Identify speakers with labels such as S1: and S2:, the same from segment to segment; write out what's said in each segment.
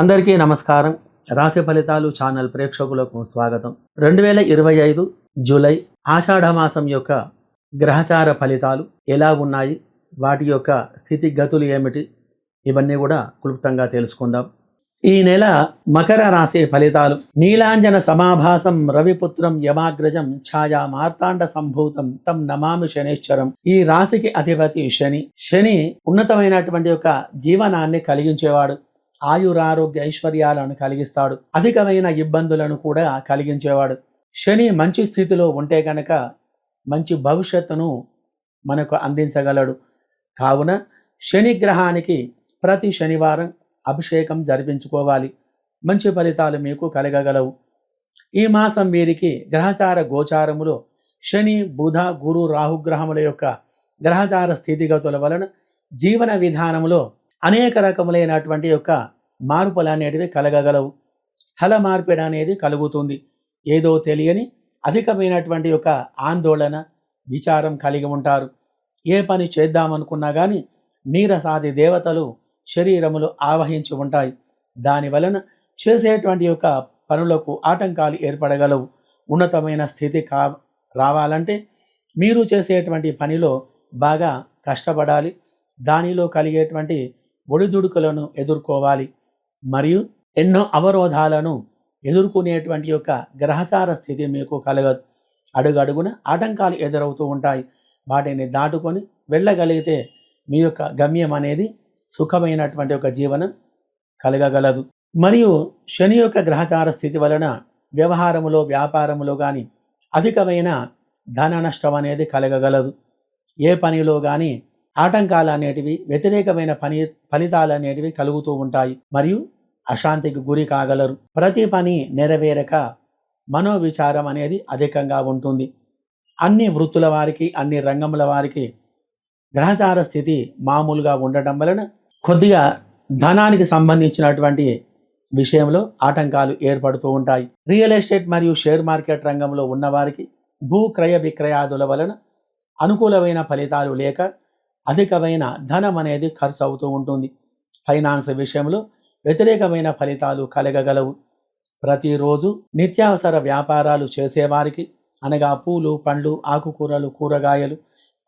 S1: అందరికీ నమస్కారం. రాశి ఫలితాలు ఛానల్ ప్రేక్షకులకు స్వాగతం. రెండు వేల ఇరవై ఐదు జూలై ఆషాఢ మాసం యొక్క గ్రహచార ఫలితాలు ఎలా ఉన్నాయి? వాటి యొక్క స్థితిగతులు ఏమిటి? ఇవన్నీ కూడా క్లుప్తంగా తెలుసుకుందాం. ఈ నెల మకర రాశి ఫలితాలు. నీలాంజన సమాభాసం రవిపుత్రం యమాగ్రజం ఛాయా మార్తాండ సంభూతం తం నమామి శనేశ్వరం. ఈ రాశికి అధిపతి శని. శని ఉన్నతమైనటువంటి యొక్క జీవనాన్ని కలిగించేవాడు. ఆయురారోగ్య ఐశ్వర్యాలను కలిగిస్తాడు. అధికమైన ఇబ్బందులను కూడా కలిగించేవాడు. శని మంచి స్థితిలో ఉంటే కనుక మంచి భవిష్యత్తును మనకు అందించగలడు. కావున శని గ్రహానికి ప్రతి శనివారం అభిషేకం జరిపించుకోవాలి. మంచి ఫలితాలు మీకు కలగగలవు. ఈ మాసం వీరికి గ్రహచార గోచారములో శని బుధ గురు రాహుగ్రహముల యొక్క గ్రహచార స్థితిగతుల వలన జీవన విధానంలో అనేక రకములైనటువంటి యొక్క మార్పులు అనేటివి కలగగలవు. స్థల మార్పిడి అనేది కలుగుతుంది. ఏదో తెలియని అధికమైనటువంటి యొక్క ఆందోళన విచారం కలిగి ఉంటారు. ఏ పని చేద్దామనుకున్నా కానీ నీరసాది దేవతలు శరీరములు ఆవహించి ఉంటాయి. దాని వలన చేసేటువంటి యొక్క పనులకు ఆటంకాలు ఏర్పడగలవు. ఉన్నతమైన స్థితి కా రావాలంటే మీరు చేసేటువంటి పనిలో బాగా కష్టపడాలి. దానిలో కలిగేటువంటి ఒడిదుడుకులను ఎదుర్కోవాలి. మరియు ఎన్నో అవరోధాలను ఎదుర్కొనేటువంటి యొక్క గ్రహచార స్థితి మీకు కలగదు. అడుగడుగున ఆటంకాలు ఎదురవుతూ ఉంటాయి. వాటిని దాటుకొని వెళ్ళగలిగితే మీ యొక్క గమ్యం అనేది సుఖమైనటువంటి ఒక జీవనం కలగగలదు. మరియు శని యొక్క గ్రహచార స్థితి వలన వ్యవహారములో వ్యాపారములో కానీ అధికమైన ధన నష్టం అనేది కలగగలదు. ఏ పనిలో కానీ ఆటంకాలు అనేటివి వ్యతిరేకమైన పని ఫలితాలు అనేటివి కలుగుతూ ఉంటాయి మరియు అశాంతికి గురి కాగలరు. ప్రతి పని నెరవేరక మనోవిచారం అనేది అధికంగా ఉంటుంది. అన్ని వృత్తుల వారికి అన్ని రంగముల వారికి గ్రహచార స్థితి మామూలుగా ఉండటం వలన కొద్దిగా ధనానికి సంబంధించినటువంటి విషయంలో ఆటంకాలు ఏర్పడుతూ ఉంటాయి. రియల్ ఎస్టేట్ మరియు షేర్ మార్కెట్ రంగంలో ఉన్నవారికి భూ క్రయ విక్రయాదుల వలన అనుకూలమైన ఫలితాలు లేక అధికమైన ధనం అనేది ఖర్చు అవుతూ ఉంటుంది. ఫైనాన్స్ విషయంలో వ్యతిరేకమైన ఫలితాలు కలగగలవు. ప్రతిరోజు నిత్యావసర వ్యాపారాలు చేసేవారికి అనగా పూలు పండ్లు ఆకుకూరలు కూరగాయలు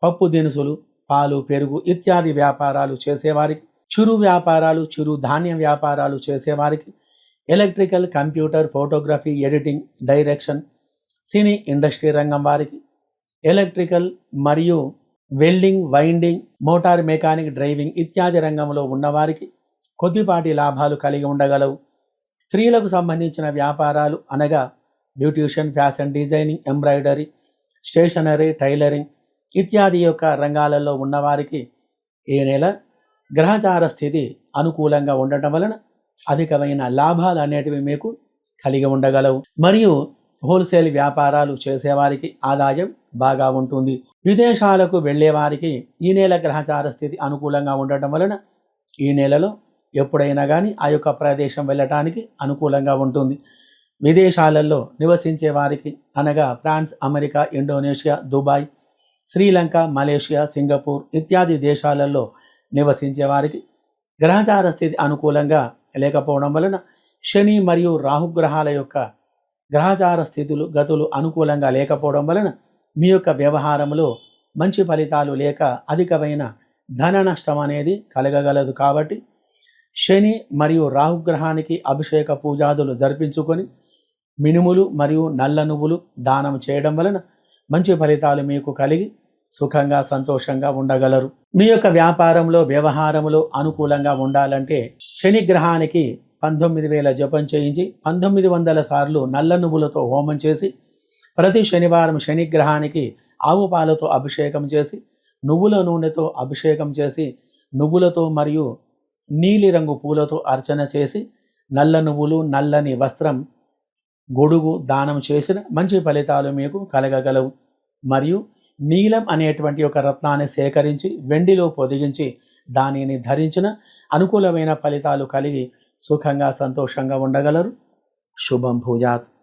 S1: పప్పు దినుసులు పాలు పెరుగు ఇత్యాది వ్యాపారాలు చేసేవారికి చిరు వ్యాపారాలు చిరు ధాన్యం వ్యాపారాలు చేసేవారికి electrical computer photography editing direction cine industry రంగం వారికి ఎలక్ట్రికల్ మరియు welding winding motor mechanic driving ఇత్యాది రంగంలో ఉన్నవారికి కొద్దిపాటి లాభాలు కలిగి ఉండగలవు. స్త్రీలకు సంబంధించిన వ్యాపారాలు అనగా beautician fashion designing embroidery stationery tailoring ఇత్యాది యొక్క రంగాలలో ఉన్నవారికి ఈ నెల గ్రహచార స్థితి అనుకూలంగా ఉండటం వలన అధికమైన లాభాలు అనేటివి మీకు కలిగి ఉండగలవు. మరియు హోల్సేల్ వ్యాపారాలు చేసేవారికి ఆదాయం బాగా ఉంటుంది. విదేశాలకు వెళ్ళేవారికి ఈ నెల గ్రహచార స్థితి అనుకూలంగా ఉండటం వలన ఈ నెలలో ఎప్పుడైనా కానీ ఆ యొక్క ప్రదేశం వెళ్ళటానికి అనుకూలంగా ఉంటుంది. విదేశాలలో నివసించే వారికి అనగా France America Indonesia Dubai Sri Lanka Malaysia Singapore ఇత్యాది దేశాలలో నివసించే వారికి గ్రహచార స్థితి అనుకూలంగా లేకపోవడం వలన శని మరియు రాహుగ్రహాల యొక్క గ్రహచార స్థితులు గతులు అనుకూలంగా లేకపోవడం వలన మీ యొక్క వ్యవహారంలో మంచి ఫలితాలు లేక అధికమైన ధన నష్టం అనేది కలగగలదు కాబట్టి శని మరియు రాహుగ్రహానికి అభిషేక పూజాదులు జరిపించుకొని మినుములు మరియు నల్ల నువ్వులు దానం చేయడం వలన మంచి ఫలితాలు మీకు కలిగి సుఖంగా సంతోషంగా ఉండగలరు. మీ యొక్క వ్యాపారంలో వ్యవహారంలో అనుకూలంగా ఉండాలంటే శని గ్రహానికి పంతొమ్మిది వేల జపం చేయించి పంతొమ్మిది వందల సార్లు నల్ల నువ్వులతో హోమం చేసి ప్రతి శనివారం శనిగ్రహానికి ఆవు పాలతో అభిషేకం చేసి నువ్వుల నూనెతో అభిషేకం చేసి నువ్వులతో మరియు నీలిరంగు పూలతో అర్చన చేసి నల్ల నువ్వులు నల్లని వస్త్రం గొడుగు దానం చేసిన మంచి ఫలితాలు మీకు కలగగలవు. మరియు నీలం అనేటువంటి ఒక రత్నాన్ని సేకరించి వెండిలో పొదిగించి దానిని ధరించిన అనుకూలమైన ఫలితాలు కలిగి సుఖంగా సంతోషంగా ఉండగలరు. శుభం భూయాత్.